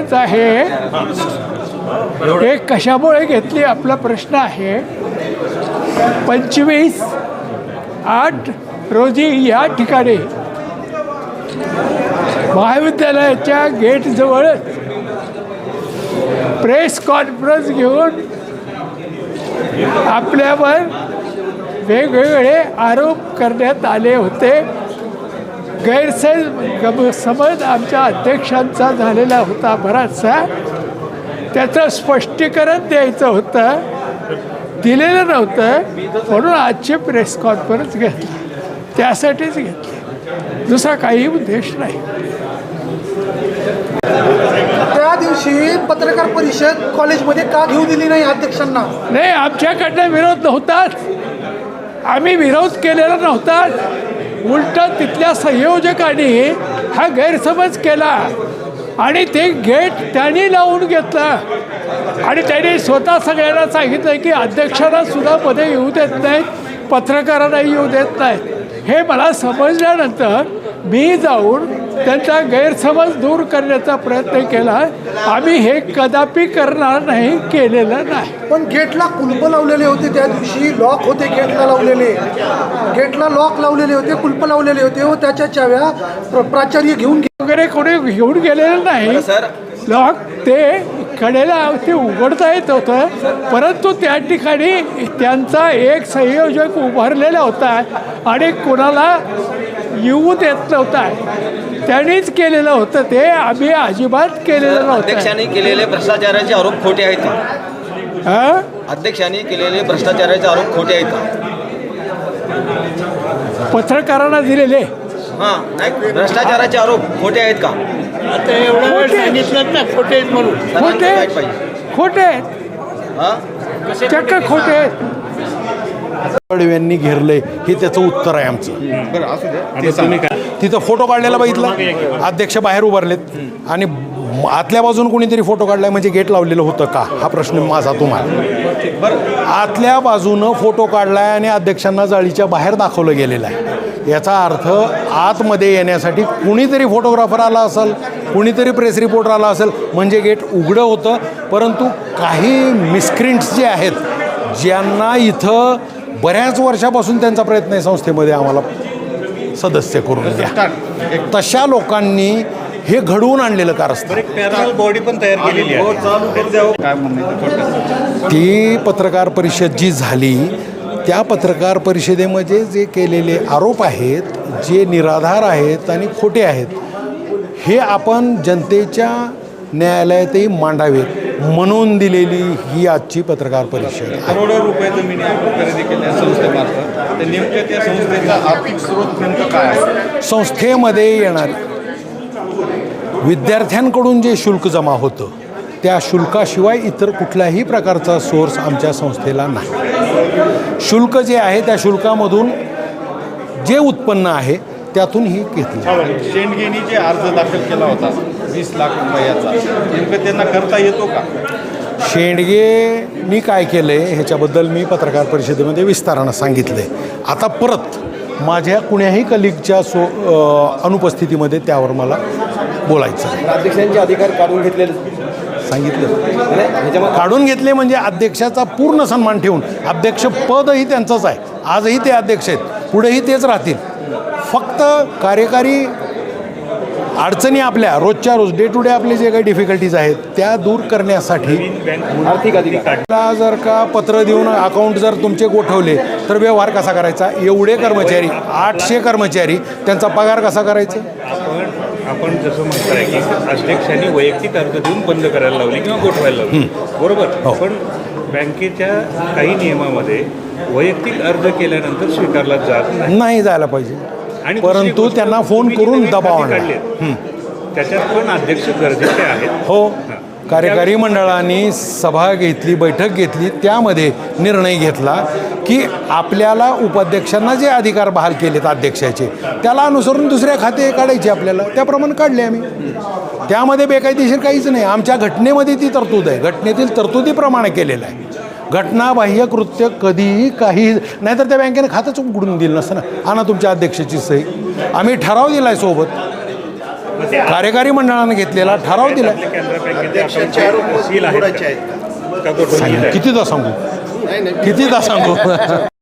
गैरसमज आहे. हे कशामुळे घेतली? आपला प्रश्न आहे. पंचवीस आठ रोजी या ठिकाणी महाविद्यालयाच्या गेटजवळच प्रेस कॉन्फरन्स घेऊन आपल्यावर वेगवेगळे आरोप करण्यात आले होते. गैरसमज गम- समज आमच्या अध्यक्षांचा झालेला होता बराचसा त्याचं स्पष्टीकरण द्यायचं होतं. दिलेलं नव्हतं. म्हणून आजची प्रेस कॉन्फरन्स घेतली. त्यासाठीच घेतली. दुसरा काही उद्देश नाही. त्या दिवशी पत्रकार परिषद कॉलेजमध्ये का घेऊ दिली नाही अध्यक्षांना? नाही आमच्याकडनं विरोध नव्हताच आम्ही विरोध केलेला नव्हताच उलट तिथल्या संयोजकांनी हा गैरसमज केला आणि ते गेट त्यांनी लावून घेतलं. आणि त्यांनी स्वतः सगळ्यांना सांगितलं की अध्यक्षांना सुद्धा मध्ये येऊ देत नाहीत पत्रकारांना येऊ देत नाहीत. हे मला समजल्यानंतर मी जाऊन त्यांचा गैरसमज दूर करण्याचा प्रयत्न केला. आम्ही हे कदापि करणार नाही केलेलं नाही. पण गेटला कुलप लावलेले होते त्या दिवशी लॉक होते गेटला लावलेले. गेटला लॉक लावलेले होते कुलप लावलेले होते. व त्याच्या चाव्या प्र- प्राचार्य घेऊन वगैरे कोणी घेऊन गेलेलं नाही. सर. लॉक ते कडेला ते उघडता येत होतं. परंतु त्या ठिकाणी त्यांचा एक संयोजक उभारलेला होता आणि कोणाला येऊ देत नव्हता. त्यांनीच केलेलं होतं ते. आम्ही अजिबात केलेलं नव्हतं. अध्यक्षांनी केलेले भ्रष्टाचाराचे आरोप खोटे आहेत का? हां? अध्यक्षांनी केलेले भ्रष्टाचाराचे आरोप खोटे आहेत का? पत्रकारांना दिलेले. हां नाही भ्रष्टाचाराचे आरोप खोटे आहेत का? आता एवढं वेळ सांगितलं ना खोटे आहेत म्हणून. खोटे. माहीत पाहिजे. खोटे. हां? चक्क खोटे. पडव्यांनी घेरलंय हे त्याचं उत्तर आहे आमचं. तिथं फोटो काढलेला बघितला? अध्यक्ष बाहेर उभारलेत. आणि आतल्या बाजून कोणीतरी फोटो काढलाय म्हणजे गेट लावलेलं होतं का? हा प्रश्न माझा तुम्हाला. आतल्या बाजूनं फोटो काढलाय आणि अध्यक्षांना जाळीच्या बाहेर दाखवलं गेलेलं आहे. याचा अर्थ आतमध्ये येण्यासाठी कुणीतरी फोटोग्राफर आला असेल कुणीतरी प्रेस रिपोर्टर आला असेल म्हणजे गेट उघडं होतं. परंतु काही मिसक्रिंट्स जे आहेत ज्यांना इथं बऱ्याच वर्षापासून त्यांचा प्रयत्न आहे संस्थेमध्ये आम्हाला सदस्य करून द्या. तशा लोकांनी हे घडवून आणलेलं कारस्थान पॅरल बॉडी पण तयार केलेली आहे. काय म्हणणं ती पत्रकार परिषद जी झाली त्या पत्रकार परिषदेमध्ये जे केलेले आरोप आहेत जे निराधार आहेत आणि खोटे आहेत हे आपण जनतेच्या न्यायालयातही मांडावेत म्हणून दिलेली ही आजची पत्रकार परिषद. आहे करोडो रुपये जमिनी आपण खरेदी केल्या संस्थेमार्फत. तर नेमकं त्या संस्थेचा आर्थिक स्रोत नेमकं काय आहे? संस्थेमध्ये येणारे विद्यार्थ्यांकडून जे शुल्क जमा होतं त्या शुल्काशिवाय इतर कुठल्याही प्रकारचा सोर्स आमच्या संस्थेला नाही. शुल्क जे आहे त्या शुल्कामधून जे उत्पन्न आहे त्यातून ही घेतली. शेंडगेनी जे अर्ज दाखल केला होता. वीस लाख रुपयाचा. नेमकं त्यांना करता येतो का? शेंडगेनी काय केलं आहे ह्याच्याबद्दल मी पत्रकार परिषदेमध्ये विस्तारानं सांगितलं. आहे आता परत माझ्या कुण्याही कलिगच्या सो अनुपस्थितीमध्ये त्यावर मला बोलायचं आहे. अध्यक्षांचे अधिकार काढून घेतले. म्हणजे काढून घेतले म्हणजे अध्यक्षाचा पूर्ण सन्मान ठेवून अध्यक्ष पदही त्यांचंच आहे. आजही ते अध्यक्ष आहेत. पुढेही तेच राहतील. फक्त कार्यकारी अडचणी आपल्या रोजच्या रोज डे टू डे आपले जे काही डिफिकल्टीज आहेत त्या दूर करण्यासाठी आर्थिक जर का पत्र देऊन अकाउंट जर तुमचे गोठवले तर व्यवहार कसा करायचा? एवढे कर्मचारी आठशे कर्मचारी त्यांचा पगार कसा करायचा? आपण जसं म्हणताय की अध्यक्षांनी वैयक्तिक अर्ज देऊन बंद करायला लावली किंवा गोठवायला लावली. बरोबर? हो. पण बँकेच्या काही नियमामध्ये वैयक्तिक अर्ज केल्यानंतर स्वीकारला जात नाही जायला पाहिजे. आणि परंतु त्यांना फोन करून दबाव आणला त्याच्यात पण अध्यक्ष गरजेचे आहेत. हो. कार्यकारी मंडळाने सभा घेतली बैठक घेतली त्यामध्ये निर्णय घेतला की आपल्याला उपाध्यक्षांना जे अधिकार बहाल केलेत अध्यक्षाचे त्याला अनुसरून दुसऱ्या खाते काढायचे आपल्याला. त्याप्रमाणे काढले आम्ही. त्यामध्ये बेकायदेशीर काहीच नाही. आमच्या घटनेमध्ये ती तरतूद आहे. घटनेतील तरतुदीप्रमाणे केलेलं आहे. घटनाबाह्य कृत्य कधीही काही नाहीतर त्या बँकेने खातंच उघडून दिलं नसतं ना. आणा तुमच्या अध्यक्षाची सही. आम्ही ठराव दिला आहे सोबत. कार्यकारी मंडळानं घेतलेला ठराव दिला? कितीदा सांगू? कितीदा सांगू?